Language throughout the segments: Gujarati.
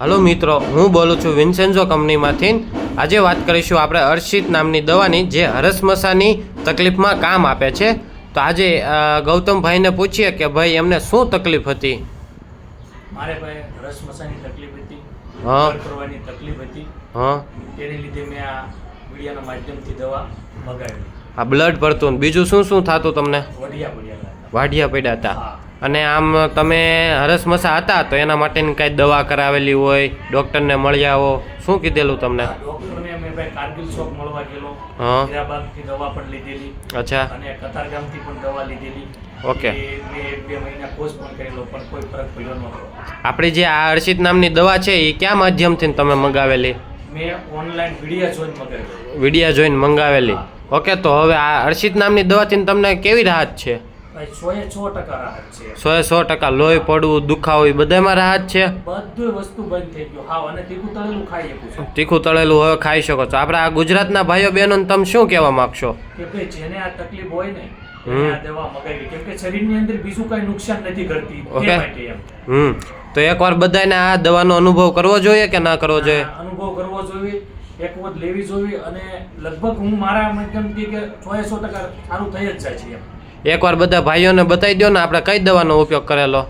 હલો મિત્રો હું બોલું છું વિન્સેન્ઝો કંપનીમાંથી. આજે વાત કરીશું આપણે અર્શિત નામની દવાની જે હરસમસાની તકલીફમાં કામ આપે છે. તો આજે ગૌતમભાઈને પૂછીએ કે ભાઈ એમને શું તકલીફ હતી? મારે ભાઈ હરસમસાની તકલીફ હતી હા. કરવાની તકલીફ હતી. હા. તેને લીધે મેં આ મીડિયાના માધ્યમથી દવા મગાવી. આ બ્લડ ભરતું બીજું શું શું થતું તમને? વડિયા પડ્યા. વાઢિયા પડ્યા હતા. અને આમ તમે હરસમસા હતા તો એના માટેની કાંઈ દવા કરાવેલી હોય ડૉક્ટરને મળ્યા હો શું કીધેલું તમને? ડૉક્ટરને અમે ભાઈ કારગિલ ચોક મળવા ગયેલો. હા. દવા પણ લીધેલી. અચ્છા. અને કતારગામથી પણ દવા લીધેલી. ઓકે. બે મહિના કોર્સ પણ કરેલો પણ કોઈ ફરક પડ્યો નહોતો. આપણી જે આ અર્શિત નામની દવા છે એ ક્યાં માધ્યમથી તમે મંગાવેલી? મેં ઓનલાઈન વીડિયો જોઈને મંગાવેલી. વિડીયા જોઈન મંગાવેલી. ઓકે તો હવે આ અર્શિત નામની દવાથી તમને કેવી રાહત છે? સો એ સો ટકા લોહી પડવું દુખાવો એ બધામાં રાહત છે? બધું વસ્તુ બંધ થઈ ગયું. હા અને તીખું તળેલું ખાઈ શકું તીખું તળેલું હવે ખાઈ શકો છો. આપણે આ ગુજરાતના ભાઈઓ બહેનો તમે શું કહેવા માગશો? કે ભાઈ જેને આ તકલીફ હોય ને. તે એકવાર બધાને આ દવાનો અનુભવ કરવો જોઈએ કે ના કરવો જોઈએ? અનુભવ કરવો જોઈએ એક વખત લેવી જોઈએ અને લગભગ હું મારા માધ્યમથી કે સો સો ટકા સારું થઈ જ જાય છે એમ. એકવાર બધા ભાઈઓને બતાવી દો ને આપણે કઈ દવાનો ઉપયોગ કરેલો?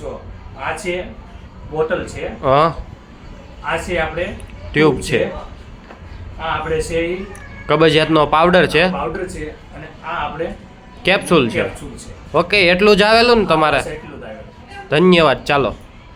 જો આ છે બોટલ છે. હા. આ છે આપણે ટ્યુબ છે. આ આપણે છે કબજિયાતનો પાવડર છે. પાવડર છે અને આ આપણે કેપ્સ્યુલ છે. ઓકે એટલું જ આવેલું ને તમારે. ધન્યવાદ ચાલો.